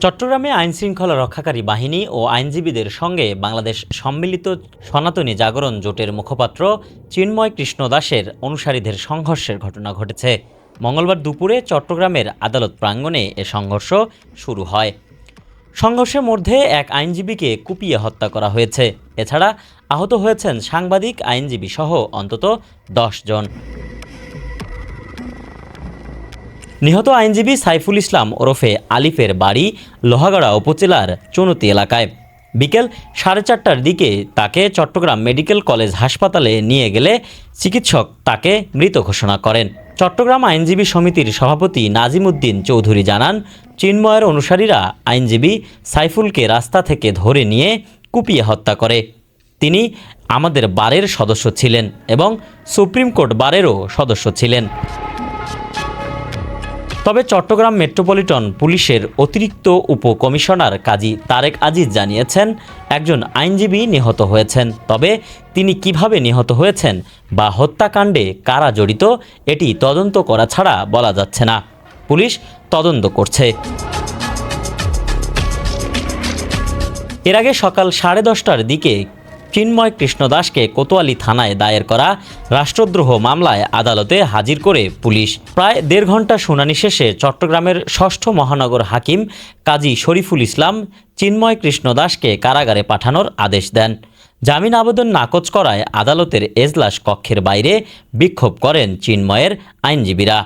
চট্টগ্রামে আইন শৃঙ্খলা রক্ষাকারী বাহিনী ও আইনজীবীদের সঙ্গে বাংলাদেশ সম্মিলিত সনাতনী জাগরণ জোটের মুখপাত্র চিন্ময় কৃষ্ণ দাসের অনুসারীদের সংঘর্ষের ঘটনা ঘটেছে। মঙ্গলবার দুপুরে চট্টগ্রামের আদালত প্রাঙ্গণে এ সংঘর্ষ শুরু হয়। সংঘর্ষের মধ্যে এক আইনজীবীকে কুপিয়ে হত্যা করা হয়েছে। এছাড়া আহত হয়েছেন সাংবাদিক আইনজীবী সহ অন্তত দশ জন। নিহত আইনজীবী সাইফুল ইসলাম ওরফে আলিফের বাড়ি লোহাগড়া উপজেলার চুনতি এলাকায়। বিকেল সাড়ে চারটার দিকে তাকে চট্টগ্রাম মেডিকেল কলেজ হাসপাতালে নিয়ে গেলে চিকিৎসক তাকে মৃত ঘোষণা করেন। চট্টগ্রাম আইনজীবী সমিতির সভাপতি নাজিমুদ্দিন চৌধুরী জানান, চিন্ময়ের অনুসারীরা আইনজীবী সাইফুলকে রাস্তা থেকে ধরে নিয়ে কুপিয়ে হত্যা করে। তিনি আমাদের বারের সদস্য ছিলেন এবং সুপ্রিম কোর্ট বারেরও সদস্য ছিলেন। তবে চট্টগ্রাম মেট্রোপলিটন পুলিশের অতিরিক্ত উপকমিশনার কাজী তারেক আজিজ জানিয়েছেন, একজন আইনজীবী নিহত হয়েছেন। তবে তিনি কীভাবে নিহত হয়েছেন বা হত্যাকাণ্ডে কারা জড়িত, এটি তদন্ত করা ছাড়া বলা যাচ্ছে না। পুলিশ তদন্ত করছে। এর আগে সকাল সাড়ে দশটার দিকে চিন্ময় কৃষ্ণ দাসকে কোতোয়ালি থানায় দায়ের করা রাষ্ট্রদ্রোহ মামলায় আদালতে হাজির করে পুলিশ। প্রায় দেড় ঘণ্টা শুনানি শেষে চট্টগ্রামের ষষ্ঠ মহানগর হাকিম কাজী শরীফুল ইসলাম চিন্ময় কৃষ্ণ দাসকে কারাগারে পাঠানোর আদেশ দেন। জামিন আবেদন নাকচ করায় আদালতের এজলাস কক্ষের বাইরে বিক্ষোভ করেন চিন্ময়ের আইনজীবীরা।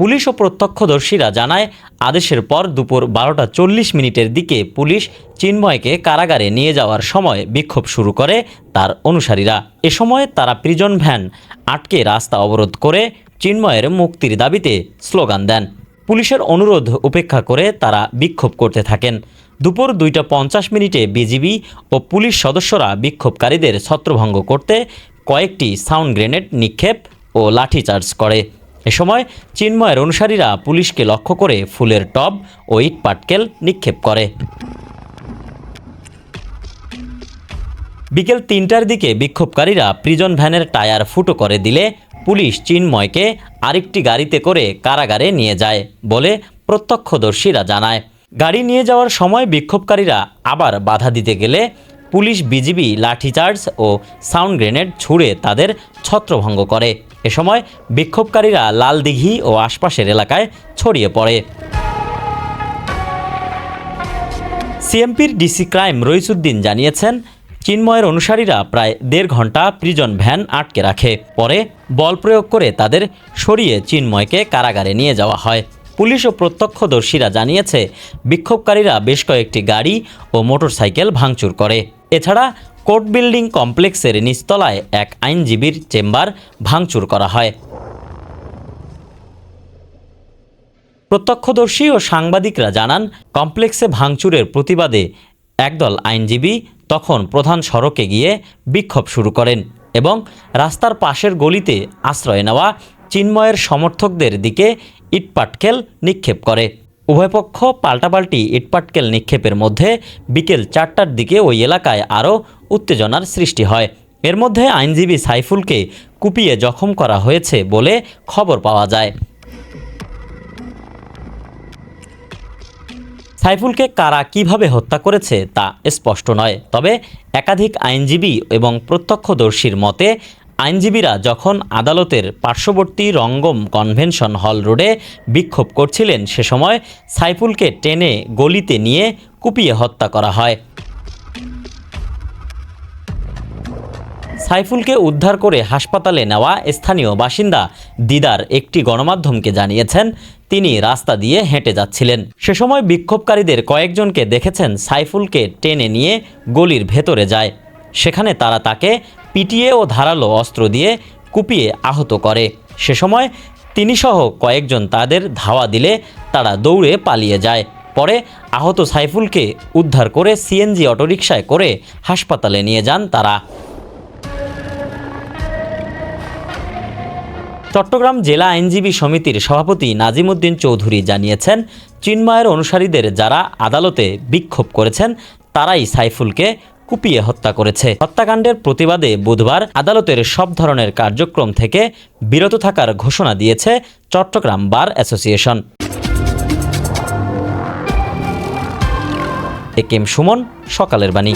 পুলিশ ও প্রত্যক্ষদর্শীরা জানায়, আদেশের পর দুপুর বারোটা চল্লিশ মিনিটের দিকে পুলিশ চিন্ময়কে কারাগারে নিয়ে যাওয়ার সময় বিক্ষোভ শুরু করে তার অনুসারীরা। এ সময় তারা প্রিজন ভ্যান আটকে রাস্তা অবরোধ করে চিন্ময়ের মুক্তির দাবিতে স্লোগান দেন। পুলিশের অনুরোধ উপেক্ষা করে তারা বিক্ষোভ করতে থাকেন। দুপুর দুইটা পঞ্চাশ মিনিটে বিজিবি ও পুলিশ সদস্যরা বিক্ষোভকারীদের ছত্রভঙ্গ করতে কয়েকটি সাউন্ড গ্রেনেড নিক্ষেপ ও লাঠিচার্জ করে। এ সময় চিন্ময়ের অনুসারীরা পুলিশকে লক্ষ্য করে ফুলের টব ও ইট পাটকেল নিক্ষেপ করে। বিকেল তিনটার দিকে বিক্ষোভকারীরা প্রিজন ভ্যানের টায়ার ফুটো করে দিলে পুলিশ চিন্ময়কে আরেকটি গাড়িতে করে কারাগারে নিয়ে যায় বলে প্রত্যক্ষদর্শীরা জানায়। গাড়ি নিয়ে যাওয়ার সময় বিক্ষোভকারীরা আবার বাধা দিতে গেলে পুলিশ বিজিবি লাঠিচার্জ ও সাউন্ড গ্রেনেড ছুড়ে তাদের ছত্রভঙ্গ করে। এ সময় বিক্ষোভকারীরা লালদিঘি ও আশপাশের এলাকায় ছড়িয়ে পড়ে। সিএমপির ডিসি ক্রাইম রইসুদ্দিন জানিয়েছেন, চিন্ময়ের অনুসারীরা প্রায় দেড় ঘণ্টা প্রিজন ভ্যান আটকে রাখে। পরে বল প্রয়োগ করে তাদের সরিয়ে চিন্ময়কে কারাগারে নিয়ে যাওয়া হয়। পুলিশ ও প্রত্যক্ষদর্শীরা জানিয়েছে, বিক্ষোভকারীরা বেশ কয়েকটি গাড়ি ও মোটরসাইকেল ভাঙচুর করে। এছাড়া কোর্ট বিল্ডিং কমপ্লেক্সের নিচতলায় এক আইনজীবীর চেম্বার ভাঙচুর করা হয়। প্রত্যক্ষদর্শী ও সাংবাদিকরা জানান, কমপ্লেক্সে ভাঙচুরের প্রতিবাদে একদল আইনজীবী তখন প্রধান সড়কে গিয়ে বিক্ষোভ শুরু করেন এবং রাস্তার পাশের গলিতে আশ্রয় নেওয়া চিন্ময়ের সমর্থকদের দিকে ইটপাটকেল নিক্ষেপ করে। উভয় পক্ষ পাল্টাপাল্টি ইটপাটকেল নিক্ষেপের মধ্যে বিকেল চারটার দিকে ওই এলাকায় আরও উত্তেজনার সৃষ্টি হয়। এর মধ্যে আইনজীবী সাইফুলকে কুপিয়ে জখম করা হয়েছে বলে খবর পাওয়া যায়। সাইফুলকে কারা কীভাবে হত্যা করেছে তা স্পষ্ট নয়, তবে একাধিক আইনজীবী এবং প্রত্যক্ষদর্শীর মতে আইনজীবীরা যখন আদালতের পার্শ্ববর্তী রঙ্গম কনভেনশন হল রোডে বিক্ষোভ করছিলেন, সে সময় সাইফুলকে টেনে গলিতে নিয়ে কুপিয়ে হত্যা করা হয়। সাইফুলকে উদ্ধার করে হাসপাতালে নেওয়া স্থানীয় বাসিন্দা দিদার একটি গণমাধ্যমকে জানিয়েছেন, তিনি রাস্তা দিয়ে হেঁটে যাচ্ছিলেন। সে সময় বিক্ষোভকারীদের কয়েকজনকে দেখেছেন, সাইফুলকে টেনে নিয়ে গলির ভেতরে যায়। সেখানে তারা তাকে পিটিয়ে ও ধারালো অস্ত্র দিয়ে কুপিয়ে আহত করে। সে সময় তিনি সহ কয়েকজন তাদের ধাওয়া দিলে তারা দৌড়ে পালিয়ে যায়। পরে আহত সাইফুলকে উদ্ধার করে সিএনজি অটোরিকশায় করে হাসপাতালে নিয়ে যান তারা। চট্টগ্রাম জেলা আইনজীবী সমিতির সভাপতি নাজিমুদ্দিন চৌধুরী জানিয়েছেন, চিন্ময়ের অনুসারীদের যারা আদালতে বিক্ষোভ করেছেন, তারাই সাইফুলকে কুপিয়ে হত্যা করেছে। হত্যাকাণ্ডের প্রতিবাদে বুধবার আদালতের সব ধরনের কার্যক্রম থেকে বিরত থাকার ঘোষণা দিয়েছে চট্টগ্রাম বার অ্যাসোসিয়েশন। এ কেম সুমন, সকালের বাণী।